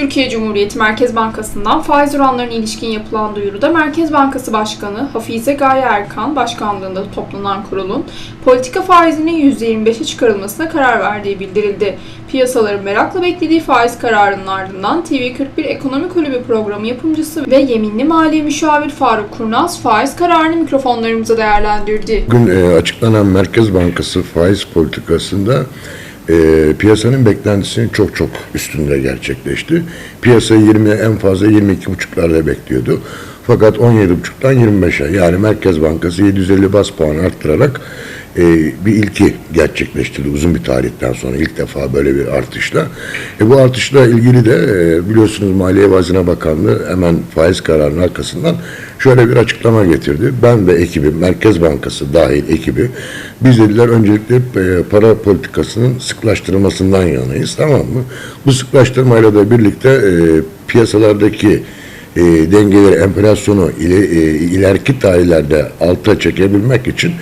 Türkiye Cumhuriyeti Merkez Bankası'ndan faiz oranlarına ilişkin yapılan duyuruda Merkez Bankası Başkanı Hafize Gaye Erkan başkanlığında toplanan kurulun politika faizinin %25'e çıkarılmasına karar verdiği bildirildi. Piyasaların merakla beklediği faiz kararının ardından TV41 Ekonomi Kulübü programı yapımcısı ve yeminli mali müşavir Faruk Kurnaz faiz kararını mikrofonlarımıza değerlendirdi. Bugün e, açıklanan Merkez Bankası faiz politikasında e, piyasanın beklentisinin çok çok üstünde gerçekleşti. Piyasa 20 en fazla 22,5'larda bekliyordu. Fakat 17,5'tan 25'e yani Merkez Bankası 750 bas puan arttırarak e, bir ilki gerçekleştirdi uzun bir tarihten sonra ilk defa böyle bir artışla. E, bu artışla ilgili de e, biliyorsunuz Maliye ve Hazine Bakanlığı hemen faiz kararının arkasından şöyle bir açıklama getirdi. Ben ve ekibim, Merkez Bankası dahil ekibi biz dediler öncelikle e, para politikasının sıklaştırılmasından yanayız tamam mı? Bu sıklaştırmayla da birlikte e, piyasalardaki e, dengeleri, enflasyonu ile, e, ileriki tarihlerde alta çekebilmek için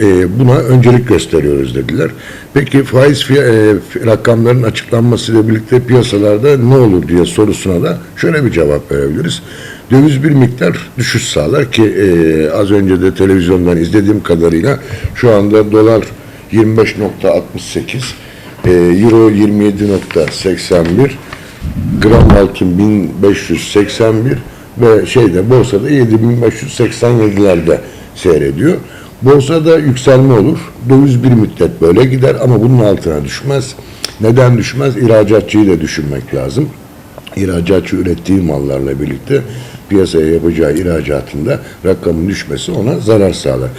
e, buna öncelik gösteriyoruz dediler. Peki faiz fiy- e, rakamların açıklanmasıyla birlikte piyasalarda ne olur diye sorusuna da şöyle bir cevap verebiliriz. Döviz bir miktar düşüş sağlar ki e, az önce de televizyondan izlediğim kadarıyla şu anda dolar 25.68, e, euro 27.81, gram altın 1581 ve şeyde borsada 7587'lerde seyrediyor. Borsada yükselme olur. Döviz bir müddet böyle gider ama bunun altına düşmez. Neden düşmez? İhracatçıyı da düşünmek lazım. İhracatçı ürettiği mallarla birlikte piyasaya yapacağı ihracatında rakamın düşmesi ona zarar sağlar.